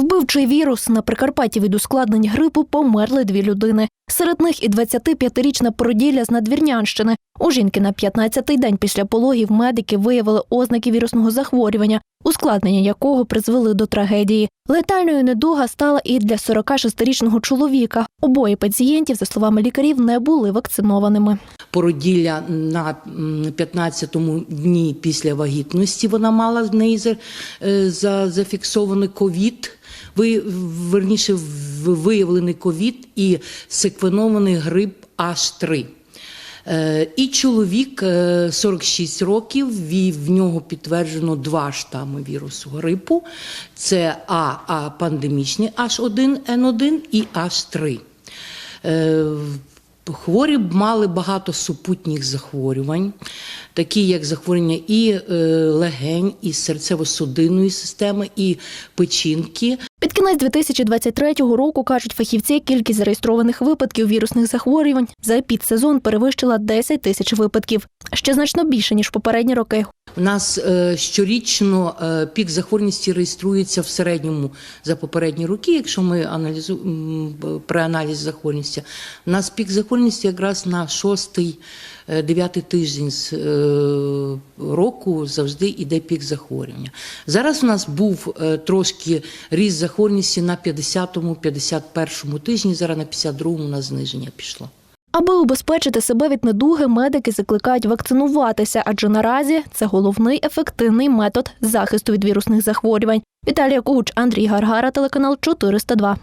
Вбивчий вірус на Прикарпатті від ускладнень грипу померли дві людини. Серед них і 25-річна породілля з Надвірнянщини. У жінки на 15-й день після пологів медики виявили ознаки вірусного захворювання, ускладнення якого призвели до трагедії. Летальною недуга стала і для 46-річного чоловіка. Обоє пацієнтів, за словами лікарів, не були вакцинованими. породілля на м, 15-му дні після вагітності. Вона мала в неї е, зафіксований ковід. Ви, верніше, виявлений ковід і секвенований грип H3. Е, І чоловік е, 46 років, ві- в нього підтверджено два штами вірусу грипу: це А, пандемічний H1N1 і H3. Е, Хворі мали багато супутніх захворювань, такі як захворювання і е, легень, і серцево-судинної системи, і печінки. Під кінець 2023 року, кажуть фахівці, кількість зареєстрованих випадків вірусних захворювань за підсезон перевищила 10 тисяч випадків, ще значно більше ніж попередні роки. У нас е, щорічно е, пік захворюваності реєструється в середньому за попередні роки. Якщо ми аналізуємо при аналізі захворюваності, у нас пік захворюваності якраз на шостий, е, дев'ятий тиждень з року завжди йде пік захворювання. Зараз у нас був трошки ріст захворюваності на 50-му, 51-му тижні. Зараз на 52-му у нас зниження пішло. Аби убезпечити себе від недуги, медики закликають вакцинуватися, адже наразі це головний ефективний метод захисту від вірусних захворювань. Віталія Куч, Андрій Гаргара, телеканал 402.